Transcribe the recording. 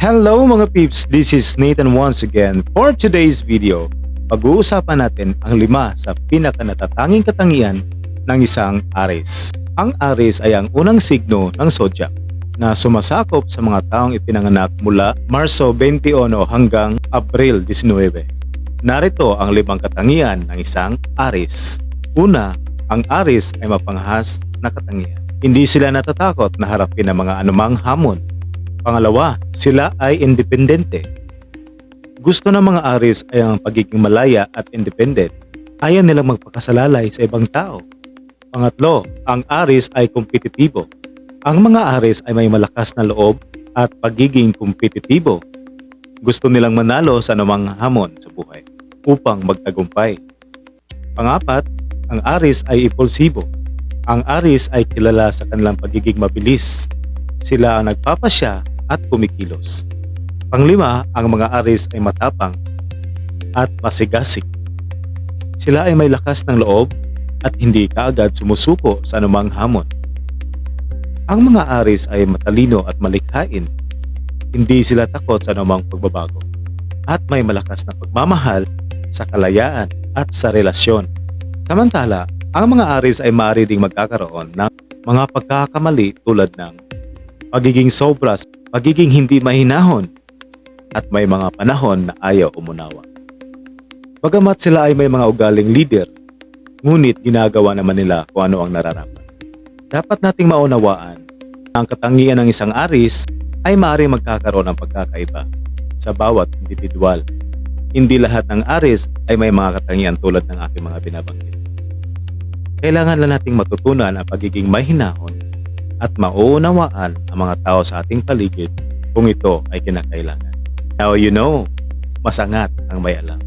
Hello mga peeps, this is Nathan once again. For today's video, pag-uusapan natin ang lima sa pinakanatatanging katangian ng isang Aries. Ang Aries ay ang unang signo ng zodiac na sumasakop sa mga taong ipinanganak mula Marso 21 hanggang Abril 19. Narito ang limang katangian ng isang Aries. Una, ang Aries ay mapanghas na katangian. Hindi sila natatakot na harapin ang mga anumang hamon. Pangalawa, sila ay independente. Gusto ng mga Aries ay ang pagiging malaya at independent. Ayaw nilang magpakasalalay sa ibang tao. Pangatlo, ang Aries ay kompetitibo. Ang mga Aries ay may malakas na loob at pagiging kompetitibo. Gusto nilang manalo sa anumang hamon sa buhay upang magtagumpay. Pangapat, ang Aries ay impulsibo. Ang Aries ay kilala sa kanilang pagiging mabilis. Sila ang nagpapasya at kumikilos. Panglima, ang mga Aries ay matapang at masigasig. Sila ay may lakas ng loob at hindi kaagad sumusuko sa anumang hamon. Ang mga Aries ay matalino at malikhain. Hindi sila takot sa anumang pagbabago at may malakas na pagmamahal sa kalayaan at sa relasyon. Samantala, ang mga Aries ay maaari ding magkakaroon ng mga pagkakamali tulad ng pagiging sobras, pagiging hindi mahinahon, at may mga panahon na ayaw umunawa. Bagamat sila ay may mga ugaling leader, ngunit ginagawa naman nila kung ano ang nararapat. Dapat nating maunawaan na ang katangian ng isang Aries ay maaaring magkakaroon ng pagkakaiba sa bawat individual. Hindi lahat ng Aries ay may mga katangian tulad ng aking mga binabanggit. Kailangan lang nating matutunan ang pagiging mahinahon at mauunawaan ang mga tao sa ating paligid kung ito ay kinakailangan. Now you know, masangat ang may alam.